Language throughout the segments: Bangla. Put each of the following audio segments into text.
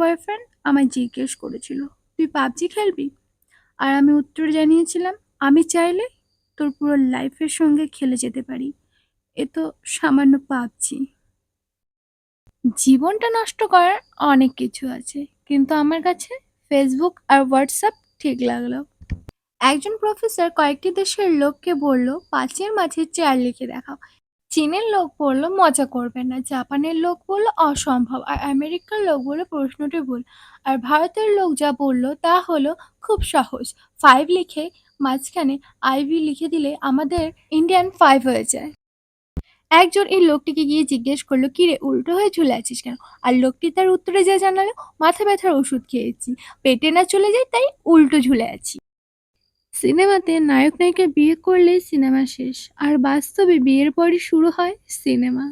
বয়ফ্রেন্ড আমায় জিজ্ঞেস করেছিল, তুই পাবজি খেলবি? আর আমি উত্তর জানিয়েছিলাম, আমি চাইলে তোর পুরো লাইফের সঙ্গে খেলে যেতে পারি। এ তো সামান্য পাবজি জীবনটা নষ্ট করার অনেক কিছু আছে, কিন্তু আমার কাছে ফেসবুক আর হোয়াটসঅ্যাপ ঠিক লাগল। একজন প্রফেসর কয়েকটি দেশের লোককে বলল, পাঁচের মাঝে চেয়ার লিখে দেখাও। চীনের লোক বলল, মজা করবে না। জাপানের লোক বলল, অসম্ভব। আর আমেরিকার লোক বলল, প্রশ্নটি ভুল। আর ভারতের লোক যা বলল, তা হলো খুব সহজ। ফাইভ লিখে মাঝখানে আইভি লিখে দিলে আমাদের ইন্ডিয়ান ফাইভ হয়ে যায়। একজন এই লোকটিকে গিয়ে জিজ্ঞেস করল, কি রে, উল্টো হয়ে ঝুলে আছিস কেন? আর লোকটি তার উত্তরে যা জানালো, মাথা ব্যথার ওষুধ খেয়েছি। পেটে না চলে যায়, তাই উল্টো ঝুলে আছি। সিনেমাতে নায়ক নায়িকা বিয়ে করলে সিনেমা শেষ আর বাস্তবে বিয়ের পরই শুরু হয় সিনেমা।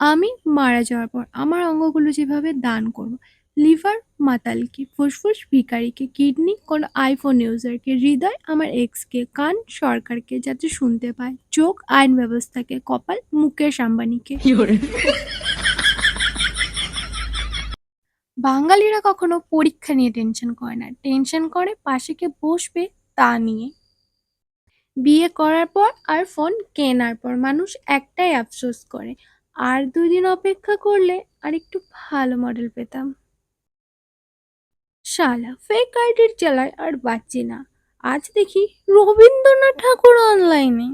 আমি মারা যাওয়ার পর আমার অঙ্গগুলো যেভাবে দান করব লিভার মাতালকে ফুসফুস ভিকারিকে কিডনি কোনো আইফোন ইউজারকে হৃদয় আমার এক্সকে কান সরকারকে যাতে শুনতে পায় চোখ আইন ব্যবস্থাকে কপাল মুকেশ আম্বানিকে। বাঙালিরা কখনো পরীক্ষা নিয়ে টেনশন করে না। টেনশন করে পাশে কে বসবে তা নিয়ে। বিয়ে করার পর আর ফোন কেনার পর মানুষ একটাই আফসোস করে আর দুই দিন অপেক্ষা করলে আর একটু ভালো মডেল পেতাম। শালা ফেক আইডির চালায় আর বাঁচি না। আজ দেখি রবীন্দ্রনাথ ঠাকুর অনলাইনে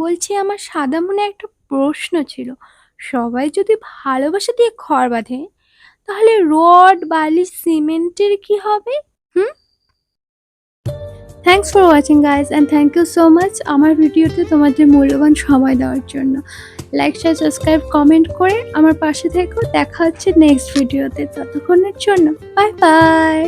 বলছি আমার সাদা মনে একটা প্রশ্ন ছিল। সবাই যদি ভালোবাসা দিয়ে ঘর বাঁধে, তাহলে রড, বালি, সিমেন্টের কি হবে? হুম? Thanks for watching guys and thank you so much আমার ভিডিওতে তোমাদের মূল্যবান সময় দেওয়ার জন্য। লাইক শেয়ার সাবস্ক্রাইব কমেন্ট করে আমার পাশে থেকেও দেখা হচ্ছে নেক্সট ভিডিওতে ততক্ষণের জন্য বাই বাই